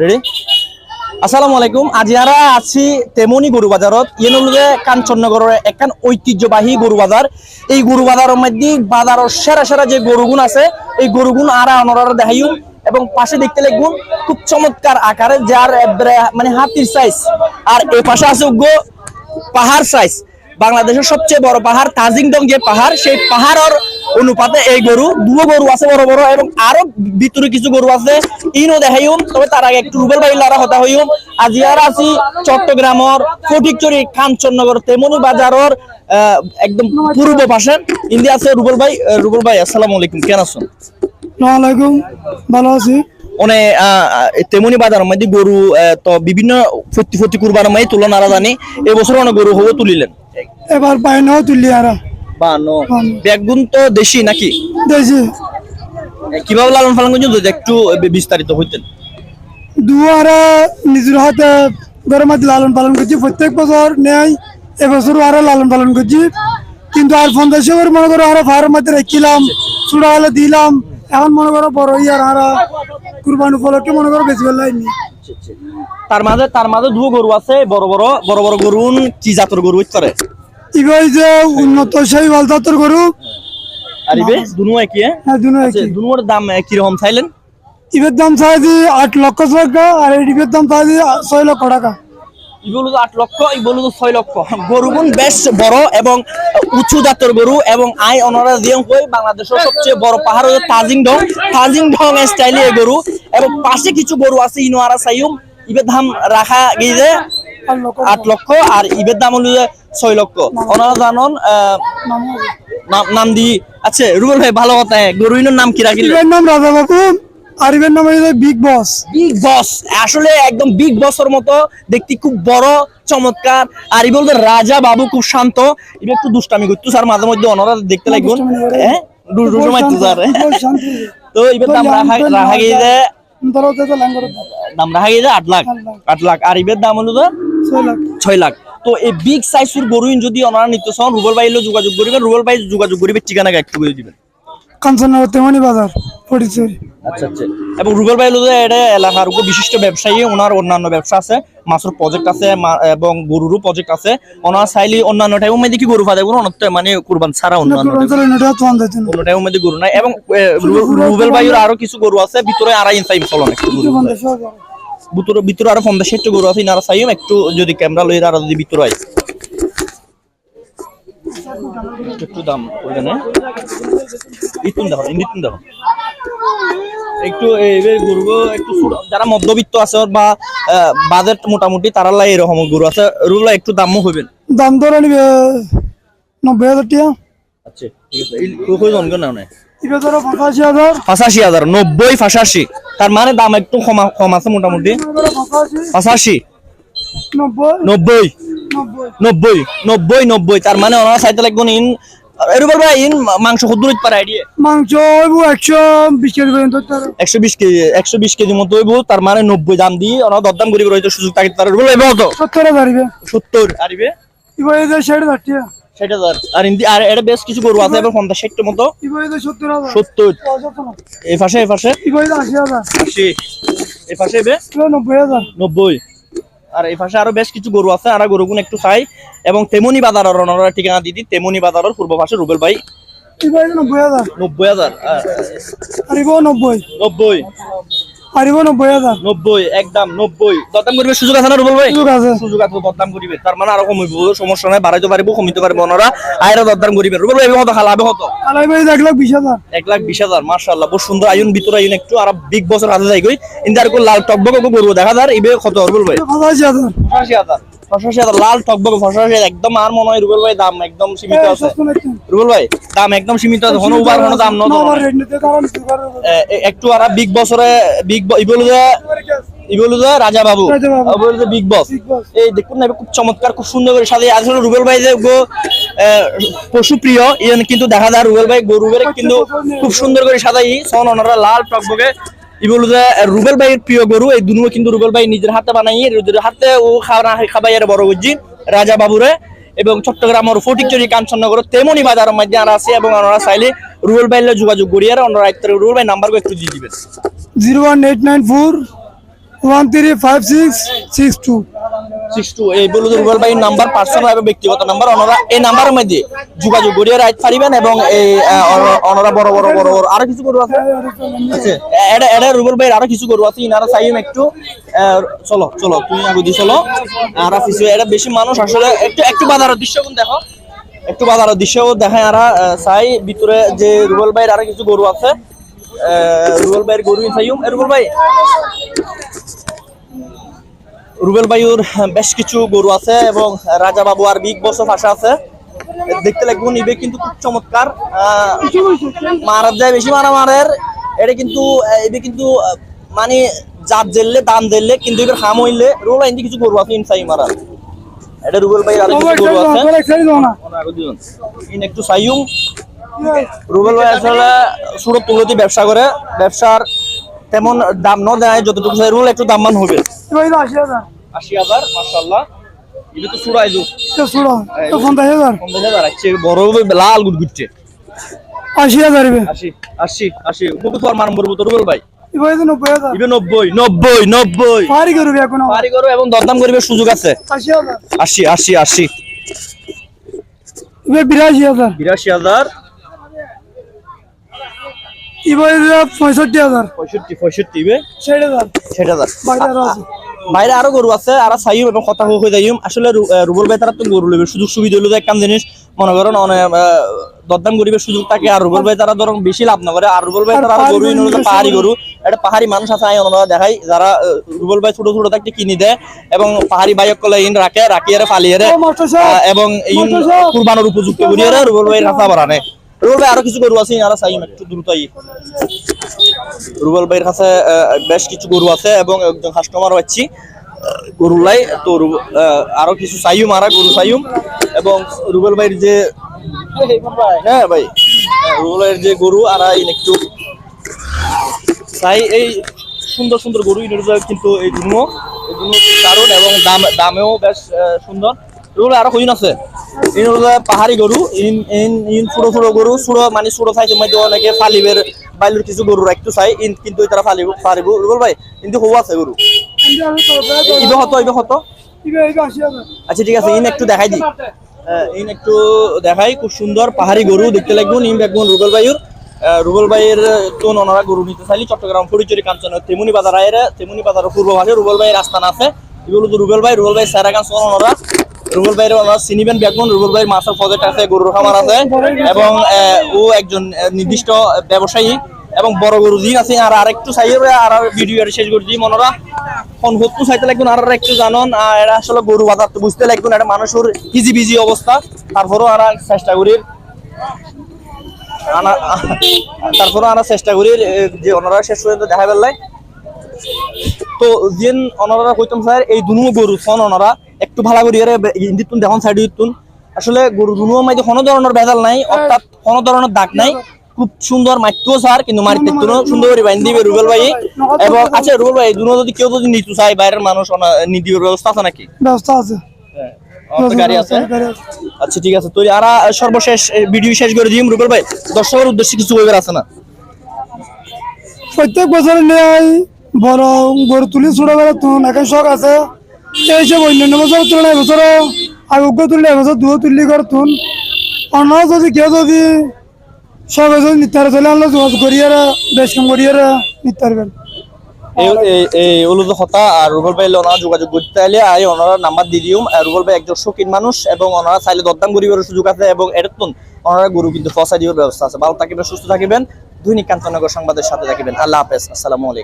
Ready আসসালামু আলাইকুম। আজি আরা আছি তেমনি গরু বাজারত হলুদে কাঞ্চননগরের একখান ঐতিহ্যবাহী গরু বাজার এই গরু বাজারের মধ্যে বাজারের সেরা সেরা যে গরুগুন আছে, এই গরুগুন আরা অনরার দেখাইও। এবং পাশে দেখতে লাগুন খুব চমৎকার আকারে, যার মানে হাতির সাইজ আর এই পাশে আছে পাহাড় সাইজ বাংলাদেশের সবচেয়ে বড় পাহাড় তাজিংডং যে পাহাড় সেই পাহাড়ের অনুপাতে এই গরু দুটো গরু আছে বড় বড় এবং আরও ভিতরে কিছু গরু আছে। ইনও দেখাইম তবে তার আগে একটু রুবেল বাড়ি লারা হতা হইম। আজি আর আছি চট্টগ্রামের ফটিকচুরি কাঞ্চননগর তেমনি বাজারের একদম পূর্ব পাশে। ইন্দি আছে রুবেল ভাই রুবেল ভাই আসসালামু আলাইকুম কেন আছেন? আলাইকুম ভালো আছি। মানে তেমনি বাজারের মধ্যে গরু তো বিভিন্ন ফতি ফতি কুরবানের মধ্যে তুলনা নারা জানি এবছর অনেক গরু হব তুলিলেন। এবার বাইনাও তুললি আর। বা নো ব্যাগগুন তো দেশি নাকি? দেখছি কীভাবে লালন পালন করছেন? যদি একটু বিস্তারিত হইতেন। দুয়ারা নিজের হাতে ঘরের মধ্যে লালন পালন করছি। প্রত্যেক বছর নেয় এবছরও আরও লালন পালন করছি। কিন্তু আর পঞ্চাশ করে মনে করো আরও ফার্মের মধ্যে রেখিলাম চূড়া হলে দিলাম। এখন মনে করো বড় ইয়ার আর কুরবান উপলক্ষে মনে করো বেশি লাইনি তার মাঝে তার মাঝে দুটো গরু আছে বড় বড় বড় বড় গরু কি জাতের গরু করে ইবাই যে উন্নত সেই বালতাতর গরু। আর ইবে? দুনো একই হ্যাঁ? হ্যাঁ দুনো আচ্ছা, একই। দুনোর দাম আহ, কীরকম চাইলেন? ইবের দাম চাইছি আট লক্ষ টাকা আর এই ইবের দাম চাইছি ছয় লক্ষ টাকা। ইগুলো তো আট লক্ষ ইগুলো তো ছয় লক্ষ। গরুগুন বেশ বড় এবং উঁচু জাতের গরু এবং আই অনারা দিয়ে হয়ে বাংলাদেশের সবচেয়ে বড় পাহাড় তাজিং ডং তাজিং ডং স্টাইলে এই গরু। এবং পাশে কিছু গরু আছে ইনোয়ারা সাইম ইবের দাম রাখা গিয়ে আট লক্ষ আর ইবের দাম হলো যে ছয় লক্ষ। ওনারা জানন নাম নাম দি। আচ্ছা রুবেল ভাই ভালো কথা। গরুইনের নাম কি রাখিল ইবের নাম রাজা বাবু আর ইবের নাম হচ্ছে বিগ বস। বিগ বস। আসলে একদম বিগ বসের মতো দেখতে খুব বড় চমৎকার। আর বলতে রাজা বাবু খুব শান্ত। এটা একটু দুষ্টামি করতো স্যার মাঝে মধ্যে ওনারা দেখতে লাগবেন। হ্যাঁ? তো স্যার। তো দাম রাখা রাখা গিয়ে দাম রাখা গিয়ে আট লাখ। আট লাখ। আর এবার দাম হলো যে ছয় লাখ। তো এই বিগ সাইজের গরুইন যদি ওনারা নিতে চান রুবেল ভাই যোগাযোগ করবেন রুবেল ভাই যোগাযোগ করবে ঠিকানা একটু করে দিবেন। কাঞ্চননগর তেমনি বাজার পরিচয় আচ্ছা আচ্ছা। এবং রুবেল ভাই হলো যে এটা এলাকার উপর বিশিষ্ট ব্যবসায়ী ওনার অন্যান্য ব্যবসা আছে মাছের প্রজেক্ট আছে এবং গরুরও প্রজেক্ট আছে। ওনার চাইলে অন্যান্য টাইম মধ্যে কি গরু ফাদে মানে কুরবান ছাড়া অন্যান্য কোনো টাইম মধ্যে গরু নাই। এবং রুবেল ভাইয়ের আরও কিছু গরু আছে ভিতরে আড়াই ইঞ্চ সাইম চলন একটু গরু ভিতরে ভিতরে আরও পঞ্চাশ ষাটটা গরু আছে ইনারা চাইম একটু যদি ক্যামেরা লই আর যদি ভিতরে আই একটু দাম করবেন ইতুন দেখো ইতুন দেখো একটু গরু একটু যারা মধ্যবিত্ত আছে বা বাজেট মোটামুটি তারা লাই এরকম গরু আছে। রুলা একটু দামও হইবেন। দাম ধরে নিবে নব্বই হাজার টাকা। আচ্ছা ঠিক আছে। কই জনগণ না পঁচাশি হাজার। পঁচাশি হাজার নব্বই পঁচাশি। তার মানে দাম একটু কম কম আছে মোটামুটি। পঁচাশি? নব্বই? নব্বই। নব্বই। নব্বই তার মানে ওনারা চাইতে লাগবে ইন এরকম ভাই ইন মাংস পারে আইডিয়া মাংস হইব একশো বিশ কেজি পর্যন্ত একশো বিশ কেজি একশো বিশ কেজি মতো হইব। তার মানে নব্বই দাম দিয়ে ওনারা দরদাম করিবে রয়েছে সুযোগ থাকে তার বলে এবার সত্তর আরিবে ষাট ষাট হাজার আর ইন্দি আর এটা বেশ কিছু গরু আছে এবার পঞ্চাশ মতো। সত্তর হাজার? সত্তর। পঁচাত্তর না। এই পাশে এই পাশে। ইবে এই যে আশি এই পাশে নব্বই হাজার। নব্বই। আর এই পাশে আরও বেশ কিছু গরু আছে আর গরুগুন একটু চাই। এবং তেমনি বাজারের ওনারা ঠিকানা দিদি তেমনি বাজারের পূর্ব পাশে রুবেল ভাই। নব্বই হাজার? নব্বই হাজার নব্বই। ইবেও নব্বই হাজার নব্বই একদম নব্বই দরদাম করবে সুযোগ আছে না রুবল ভাই? সুযোগ আছে। সুযোগ আছে দরদাম করিবে তার মানে আরও কমিব সমস্যা নাই বাড়াইতে পারিব কমিতে পারব ওনারা আয়রা দরদাম করিবে রুবল ভাই কত খালাবে কত এক লাখ বিশ হাজার এক লাখ বিশ হাজার মার্শাল্লাহ বহু সুন্দর আয়ুন ভিতরে আয়ুন একটু আর বিগ বছর হাতে যাই গই ইন্দার কো লাল টকবক গরু দেখা যার ইবে কত রুবল ভাই? পঁচাশি হাজার পঁচাশি হাজার পঁচাশি হাজার লাল টকবক পঁচাশি একদম আর মনে হয় রুবেল ভাই দাম একদম সীমিত আছে। রুবেল ভাই দাম একদম সীমিত আছে কোনো উবার কোনো দাম না, নয় আমার রেট নিতে কারণ সুগারের উপর। একটু আর বিগ বছরে রাজা বাবু। Big boss. এই দেখুন না খুব চমৎকার খুব সুন্দর করে সাজিয়ে। আসলে রুবেল ভাই যে গো পশু প্রিয় কিন্তু দেখা যায় রুবেল ভাই গরুবের কিন্তু খুব সুন্দর করে সাজাই। সন ওনারা লাল টকবকে ইবলু যে রুবেল ভাইয়ের প্রিয় গরু, এই দুনুও কিন্তু রুবেল ভাই নিজের হাতে বানাই হাতে ও খাওয়া খাবাই আর বড় গজ্জি রাজা বাবুরে এবং চট্টগ্রামের ফটিকচুরি কাঞ্চননগর তেমনি বাজার মধ্যে আর আছে এবং ওনারা চাইলে রুবেল ভাইয়ের যোগাযোগ করি আর করিয়ে ওনারা রুবেল ভাই নাম্বার একটু দিয়ে দিবেন। Zero one eight nine four one three five six six two six two এই বলুন রুবেল ভাইয়ের নাম্বার পার্সোনাল এবং ব্যক্তিগত নাম্বার ওনারা এই নাম্বারের মধ্যে যোগাযোগ করিয়ে রাইট পারিবেন এবং এই ওনারা- বড় বড় বড় বড় আরও কিছু গরু আছে? এটা এটা রুবেল ভাইয়ের আরও কিছু গরু আছে, ইনারা চাইম একটু। চলো চলো, তুমি আগে দিয়ে চলো। আর কিছু এটা বেশি মানুষ, আসলে একটু একটু বাজারের দৃশ্য দেখো। একটু বাজারের দৃশ্য দেখায় আর চাই ভিতরে যে রুবেল ভাইয়ের আরও কিছু গরু আছে। রুবেল ভাইয়ের গরু চাইম রুবেল ভাই রুবেল বায়ুর বেশ কিছু গরু আছে এবং রাজা বাবু আর বিগ বস ভাষা আছে। দেখতে লাগবে নিবে কিন্তু খুব চমৎকার। মারার যায় বেশি মারা মারের এটা কিন্তু এবে কিন্তু মানে জাত জেললে দান জেললে, কিন্তু এবার হাম হইলে রোল আইন কিছু গরু আছে, ইনসাই মারা এটা রুবেল ভাই আর কিছু গরু আছে। ইন একটু সাইয়ুম। রুবেল ভাই আসলে সুরত তুলতি ব্যবসা করে। ব্যবসার তেমন দাম ন দেয় যতটুকু চাই রুল একটু দাম মান হবে। আশি হাজার। এটা তো তো পঞ্চাশ হাজার। পঞ্চাশ হাজার বড় লাল গুটগুটছে আশি হাজার আশি আশি আশি। বুকু তো আর ভাই। আছে। আশি আশি বিরাশি হাজার। বিরাশি হাজার। ইবে পঁয়ষট্টি হাজার। পঁয়ষট্টি পঁয়ষট্টি ইবে ষাট হাজার। ষাট হাজার। বাইরে আরও গরু আছে আর এবং কথা হয়ে যাইম আসলে ভাই তারা তো গরু লইবে সুযোগ সুবিধা হলো এক কাম জিনিস মনে করেন দরদাম সুযোগ থাকে আর রুবেল ভাই তারা ধরুন বেশি লাভ না করে আর রুবেল ভাই তারা পাহাড়ি গরু পাহাড়ি গরু একটা পাহাড়ি মানুষ আছে ওনারা দেখাই যারা রুবেল ভাই ছোট ছোট থাকতে কিনি দেয় এবং পাহাড়ি বাইক কলে ইন রাখে রাখিয়ে সাহেব। এবং। কুরবানোর উপযুক্ত করিয়ে রুবেল ভাই রাখা বাড়ানে রুবেল আরও কিছু গরু আছে ইনারা চাইম একটু দ্রুতই। রুবেল ভাইয়ের কাছে বেশ কিছু গরু আছে এবং একজন কাস্টমার পাচ্ছি গরু লাই। তো আরও কিছু চাইম আরা গরু চাইম এবং রুবেল ভাইয়ের যে হ্যাঁ ভাই রুবেল যে গরু, আর একটু চাই এই সুন্দর সুন্দর গরু কিন্তু এই দুনো। এই দুনো দারুণ এবং দাম দামেও বেশ সুন্দর। রুবেল আরও কইন আছে? পাহাড়ি গরু, ইন ছোট ছোট গরু, ছোট মানে ছোট সাইজের মধ্যে অনেকে ফালিবের বাইলের কিছু গরু একটু চাই ইন কিন্তু তারা ফালিব পারিব রুবেল ভাই কিন্তু হওয়া আছে গরু? ইবে হতো ইবে হতো? আচ্ছা ঠিক আছে, ইন একটু দেখাই দি। ইন একটু দেখাই, খুব সুন্দর পাহাড়ি গরু, দেখতে লাগবে ইন দেখবেন রুবেল ভাইয়ের। রুবেল ভাইয়ের তো ওনারা গরু নিতে চাইলি, চট্টগ্রাম ফরিচুরি কাঞ্চন তেমনি বাজার আয়ের তেমনি বাজার পূর্ব ভাগে রুবেল ভাইয়ের আস্থান আছে। এগুলো তো রুবেল ভাই রুবেল ভাই স্যারাগান সোন ওনারা। রুবেল ভাইয়ের ওনারা চিনিবেন দেখবেন রুবেল ভাইয়ের মাছের প্রজেক্ট আছে, গরুর খামার আছে। এবং ও একজন নির্দিষ্ট ব্যবসায়ী এবং বড় গরু দিন আছে। আর আরেকটু চাইয়ে আর ভিডিও শেষ করে দিই, মনোরা। হত্যু চাইতে লাগবেন আর একটু জানন আর এটা আসলে গরু বাজার তো বুঝতে লাগবেন এটা মানুষের ইজি বিজি অবস্থা। তারপরেও আর চেষ্টা করি। আনা তারপরে আমরা চেষ্টা করি যে ওনারা শেষ পর্যন্ত দেখা পেলাই তো যেন ওনারা কইতাম স্যার এই দুনু গরু ফোন ওনারা একটু ভালো করি ইন্দিতুন দেখুন সাইড দিতুন আসলে গরু দুনু মাইতে কোনো ধরনের ভেজাল নাই অর্থাৎ কোনো ধরনের দাগ নাই। খুব সুন্দর মাইতেও স্যার কিন্তু মারিতে তুনো সুন্দর করে বাইন দিবে রুবেল ভাই। এবং আচ্ছা রুবেল ভাই দুনো যদি কেউ যদি নিতে চায় বাইরের মানুষ ওনা- ব্যবস্থা আছে নাকি? ব্যবস্থা আছে। গাড়ি আছে? আচ্ছা ঠিক আছে তো আর সর্বশেষ ভিডিও শেষ করে দিম রুবেল ভাই। দর্শকের উদ্দেশ্যে কিছু কইবার আছে না? প্রত্যেক বছর নেয় বড় গরু তুলি ছোটবেলা তুন এখন শখ আছে। এই সব অন্যান্য বছর তুলনায় এবছর আগে তুললে, এবছর তুললি করে তুন। অন্য যদি কেউ যদি সব যদি নিতে তাহলে আমরা যোগাযোগ বেশ কম করিয়ে নিতে পারবেন এই যে কথা আর রুবেল ভাই ওনারা যোগাযোগ করতে চাইলে আই ওনারা নাম্বার দিয়ে দিউম। আর রুবেল ভাই একজন শৌখিন মানুষ এবং ওনারা চাইলে দরদাম করিবার সুযোগ আছে এবং এরতন ওনারা গরু কিন্তু ফসা দিবার ব্যবস্থা আছে। ভালো থাকিবেন, সুস্থ থাকিবেন। দৈনিক কাঞ্চনগর সংবাদের সাথে থাকিবেন। আল্লাহ হাফেজ। আসসালামু আলাইকুম।